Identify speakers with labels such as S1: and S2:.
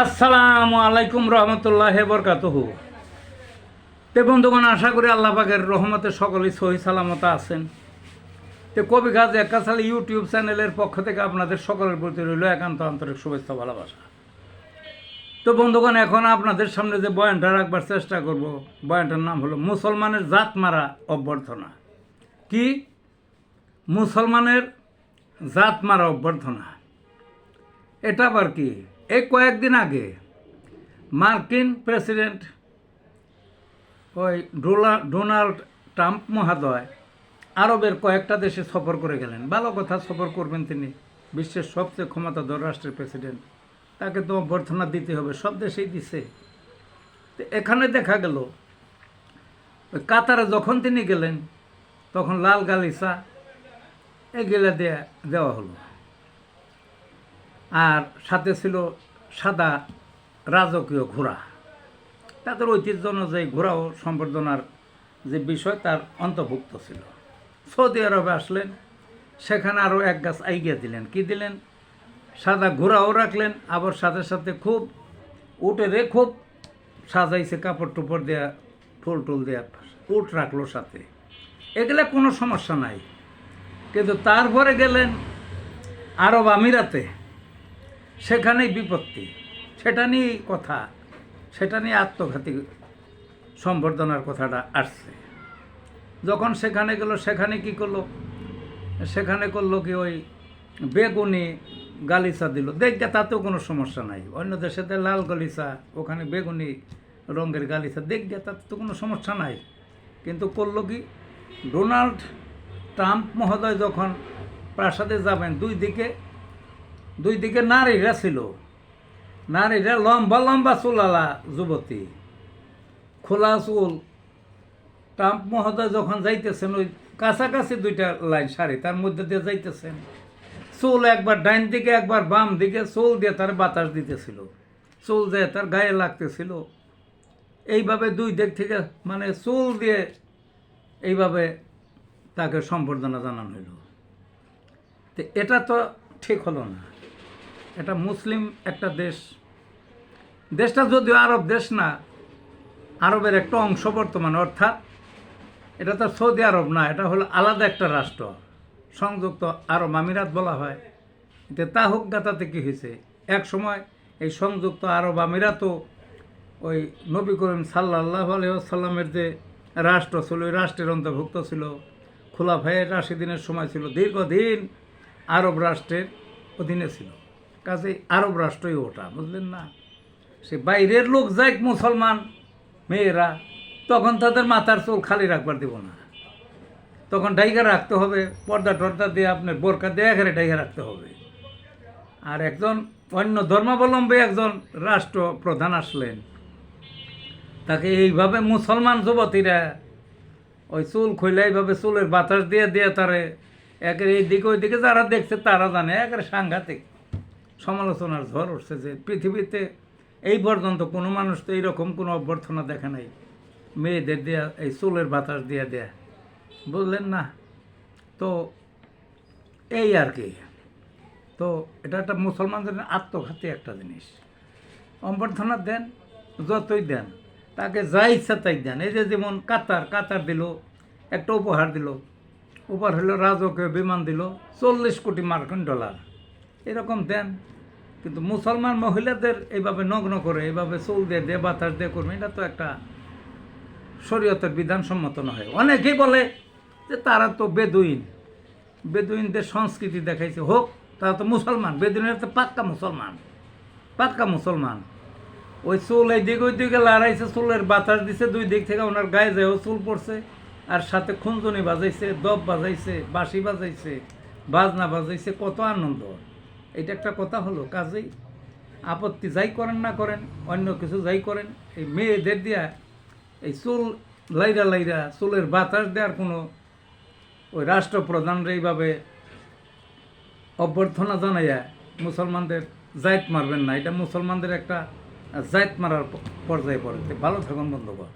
S1: আসসালামু আলাইকুম রহমতুল্লাহ বরকাতহ। তে বন্ধুগণ, আশা করি আল্লাহ পাকের রহমতে সকলেই সহি সালামত আছেন। তে কবি গাছ একাশাল ইউটিউব চ্যানেলের পক্ষ থেকে আপনাদের সকলের প্রতি রইল একান্ত আন্তরিক শুভেচ্ছা ভালোবাসা। তো বন্ধুগণ, এখন আপনাদের সামনে যে বয়ানটা রাখবার চেষ্টা করব, বয়ানটার নাম হলো মুসলমানের জাত মারা অভ্যর্থনা। কি? মুসলমানের জাত মারা অভ্যর্থনা। এটা আবার কি? এই কয়েকদিন আগে মার্কিন প্রেসিডেন্ট ওই ডোনাল্ড ট্রাম্প মহোদয় আরবের কয়েকটা দেশে সফর করে গেলেন। ভালো কথা, সফর করবেন তিনি। বিশ্বের সবচেয়ে ক্ষমতাধর রাষ্ট্রের প্রেসিডেন্ট। তাকে তো অভ্যর্থনা দিতে হবে, সব দেশেই দিছে। তো এখানে দেখা গেল কাতারে যখন তিনি গেলেন, তখন লাল গালিসা এগুলা দেয়া, দেওয়া হলো। আর সাথে ছিল সাদা রাজকীয় ঘোড়া। তাদের ঐতিহ্য অনুযায়ী ঘোড়াও সম্বর্ধনার যে বিষয়, তার অন্তর্ভুক্ত ছিল। সৌদি আরবে আসলেন, সেখানে আরও এক গাছ আইগিয়া দিলেন। কি দিলেন? সাদা ঘোড়াও রাখলেন, আবার সাথে সাথে খুব উঠে রে খুব সাজাইছে, কাপড় টুপড় দেয়া, ফুল টুল দেয়া উট রাখল সাথে। এগুলা কোনো সমস্যা নাই। কিন্তু তারপরে গেলেন আরব আমিরাতে। সেখানেই বিপত্তি। সেটা নিয়েই কথা, সেটা নিয়ে আত্মঘাতী সম্বর্ধনার কথাটা আসছে। যখন সেখানে গেল, সেখানে কি করল? সেখানে করল কি ওই বেগুনি গালিচা দিল। দেখতে তাতেও কোনো সমস্যা নাই। অন্য দেশেতে লাল গালিচা, ওখানে বেগুনি রঙের গালিচা, দেখতে তাতে তো কোনো সমস্যা নাই। কিন্তু করল কি? ডোনাল্ড ট্রাম্প মহোদয় যখন প্রাসাদে যাবেন, দুই দিকে দুই দিকে নারীরা ছিল। নারীরা লম্বা লম্বা চুলালা যুবতী। খোলা চুল। ট্রাম্প মহোদয় যখন যাইতেছেন, ওই কাছাকাছি দুইটা লাইন সারি তার মধ্যে দিয়ে যাইতেছেন। চুল একবার ডাইন দিকে, একবার বাম দিকে, চুল দিয়ে তার বাতাস দিতেছিল। চুল দিয়ে তার গায়ে লাগতেছিল। এইভাবে দুই দিক থেকে মানে চুল দিয়ে এইভাবে তাকে সম্বর্ধনা জানানো হইল। তো এটা তো ঠিক হলো না। এটা মুসলিম একটা দেশ। দেশটা যদিও আরব দেশ না, আরবের একটা অংশ বর্তমানে, অর্থাৎ এটা তো সৌদি আরব না, এটা হলো আলাদা একটা রাষ্ট্র, সংযুক্ত আরব আমিরাত বলা হয়। এতে তা হোক গাতাতে কী হয়েছে? এক সময় এই সংযুক্ত আরব আমিরাতও ওই নবী করিম সাল্লাহ আলহামের যে রাষ্ট্র ছিল, ওই রাষ্ট্রের অন্তর্ভুক্ত ছিল। খোলা ভাইয়ের রাশিদিনের সময় ছিল, দীর্ঘদিন আরব রাষ্ট্রের অধীনে ছিল। কাজে আরব রাষ্ট্রই ওটা, বুঝলেন না? সে বাইরের লোক যাক মুসলমান মেয়েরা, তখন তাদের মাথার চুল খালি রাখবার দেব না। তখন ডাইগা রাখতে হবে, পর্দা টর্দা দিয়ে আপনার বোরকা দিয়ে এখানে ডাইগা রাখতে হবে। আর একজন অন্য ধর্মাবলম্বী একজন রাষ্ট্র প্রধান আসলেন। তাকে এইভাবে মুসলমান যুবতীরা ওই চুল খুলে এইভাবে চুলের বাতাস দিয়ে দিয়ে তারে একের এই দিকে ওই দিকে যারা দেখছে তারা জানে একের সাংঘাতিক। সমালোচনার ঝড় উঠছে যে পৃথিবীতে এই পর্যন্ত কোনো মানুষ তো এইরকম কোনো অভ্যর্থনা দেখে নাই। মেয়েদের দেয়া, এই চুলের বাতাস দিয়ে দেয়া। বুঝলেন না? তো এই আর কি। তো এটা একটা মুসলমানদের আত্মঘাতী একটা জিনিস। অভ্যর্থনা দেন, যতই দেন, তাকে যা ইচ্ছা তাই দেন। এই যে যেমন কাতার কাতার দিল, একটা উপহার দিল। উপহার হলো রাজকীয় বিমান দিল, চল্লিশ কোটি মার্কিন ডলার। এরকম দেন। কিন্তু মুসলমান মহিলাদের এইভাবে নগ্ন করে, এইভাবে চুল দিয়ে দিয়ে, বাতাস দিয়ে করবে, এটা তো একটা শরীয়তের বিধানসম্মত নয়। অনেকেই বলে যে তারা তো বেদুইন। বেদুইনদের সংস্কৃতি দেখাইছে, হোক, তারা তো মুসলমান। বেদুইনের তো পাক্কা মুসলমান। পাক্কা মুসলমান। ওই চুল এই দিকে ওই দিকে লড়াইছে, চুলের বাতাস দিছে, দুই দিক থেকে ওনার গায়ে যেও চুল পড়ছে, আর সাথে খুনজনি বাজাইছে, দব বাজাইছে, বাঁশি বাজাইছে, বাজনা বাজাইছে, কত আনন্দ। এটা একটা কথা হলো, কাজেই আপত্তি যাই করেন না করেন, অন্য কিছু যাই করেন, এই মেয়েদের দিয়া এই চুল লাইরা লাইরা চুলের বাতাস দেওয়ার কোনো ওই রাষ্ট্রপ্রধানরা এইভাবে অভ্যর্থনা জানাইয়া মুসলমানদের জায়ত মারবেন না। এটা মুসলমানদের একটা জায়ত মারার পর্যায়ে পড়ে ভালো থাকুন বন্ধুগণ।